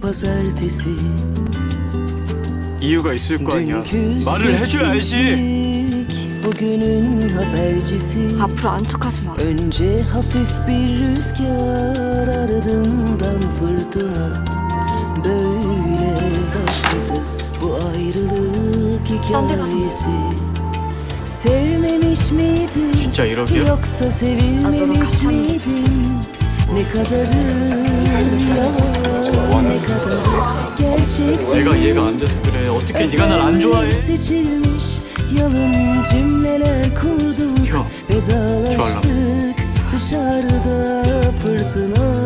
pazartesi 이유가 있을 거 아니야. Dünkü 말을 해줘야지. sessizlik, Bugünün habercisi 앞으로 안쪽하지 마. Önce hafif bir rüzgar ardından fırtına Böyle başladı bu ayrılık Sen de kazan. hikayesi Sevmemiş miydin 진짜 이러기야? yoksa Adoro sevilmemiş kaçan. miydin Ne kadarı yalan ne kadarı gerçekti 내가 이해가 안 돼서 그래. 어떻게 네가 날 안 좋아해? Seçilmiş yalın cümleler kurduk Yo, Vedalaştık dışarıda fırtına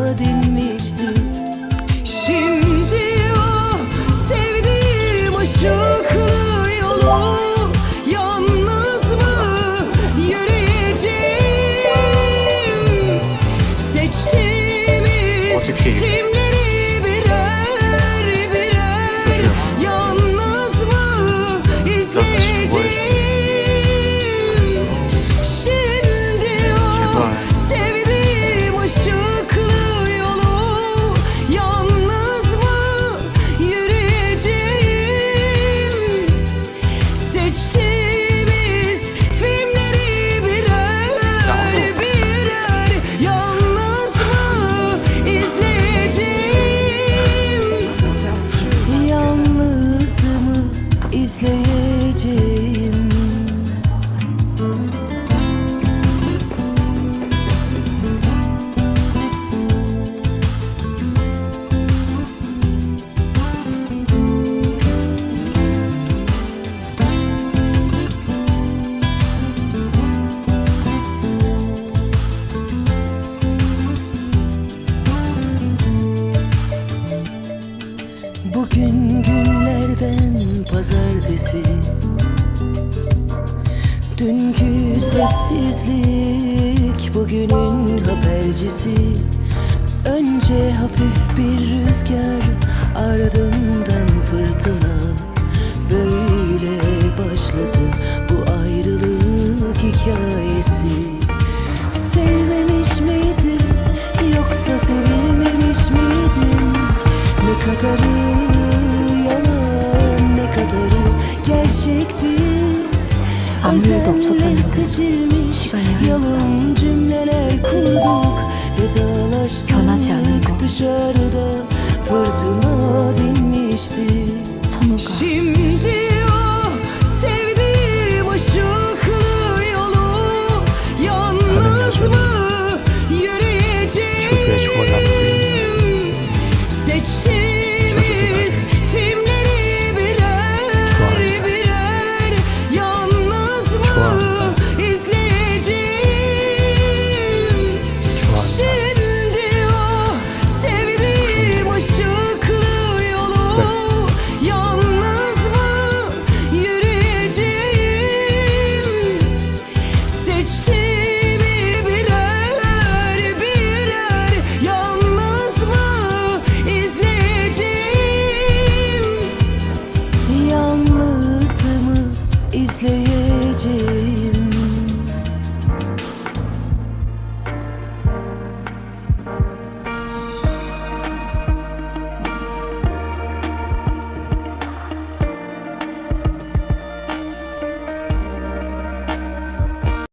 Pazartesi Dünkü sessizlik bugünün habercisi. Önce hafif bir rüzgar ardından fırtına. Böyle başladı bu ayrılık hikayesi. Sevmemiş miydin yoksa sevilmemiş miydin? Ne kadarı dışarıda